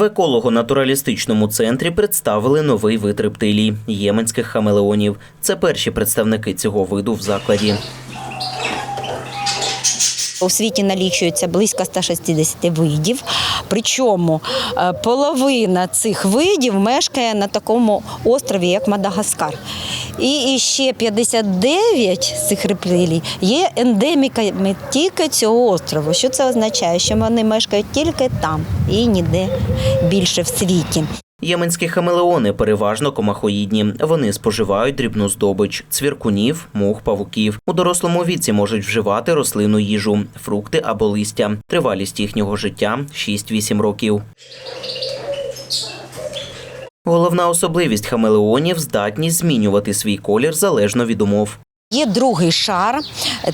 В еколого-натуралістичному центрі представили новий вид рептилій – єменських хамелеонів. Це перші представники цього виду в закладі. У світі налічується близько 160 видів. Причому е, половина цих видів мешкає на такому острові, як Мадагаскар. І ще 59 з цих рептилій є ендеміками тільки цього острову. Що це означає? Що вони мешкають тільки там і ніде більше в світі. Єменські хамелеони переважно комахоїдні. Вони споживають дрібну здобич – цвіркунів, мух, павуків. У дорослому віці можуть вживати рослинну їжу – фрукти або листя. Тривалість їхнього життя – 6-8 років. Головна особливість хамелеонів – здатність змінювати свій колір залежно від умов. Є другий шар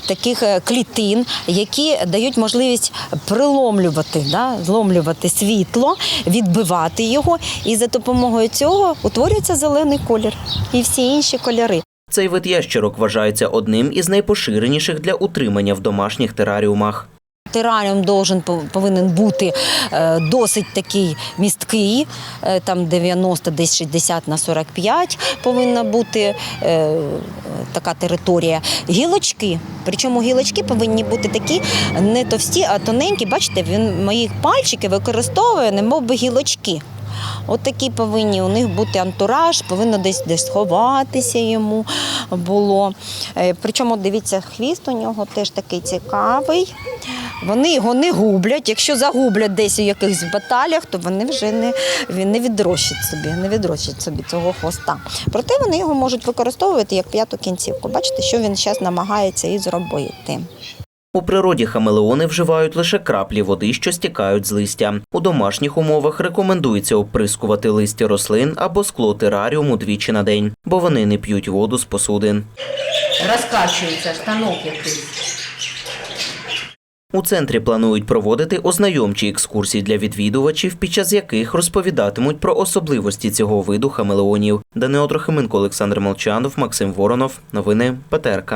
таких е, клітин, які дають можливість приломлювати, да, зломлювати світло, відбивати його, і за допомогою цього утворюється зелений колір і всі інші кольори. Цей вид ящерок вважається одним із найпоширеніших для утримання в домашніх тераріумах. Тераріум должен повинен бути е, досить такий місткий, е, там 90, десь 60 на 45 повинна бути е, така територія. Гілочки, причому гілочки повинні бути такі не товсті, а тоненькі. Бачите, він мої пальчики використовує, немов би гілочки. От такі повинні у них бути антураж, повинно десь десь сховатися йому було. Е, Причому дивіться, хвіст у нього теж такий цікавий. Вони його не гублять. Якщо загублять десь у якихось баталіях, то вони вже не, він не відрощать собі, не відрощать собі цього хвоста. Проте вони його можуть використовувати як п'яту кінцівку. Бачите, що він зараз намагається і зробити. У природі хамелеони вживають лише краплі води, що стікають з листя. У домашніх умовах рекомендується оприскувати листя рослин або скло тераріуму двічі на день, бо вони не п'ють воду з посудин. Розкачується станок якийсь. У центрі планують проводити ознайомчі екскурсії для відвідувачів, під час яких розповідатимуть про особливості цього виду хамелеонів. Данило Трохименко, Олександр Молчанов, Максим Воронов. Новини ПТРК.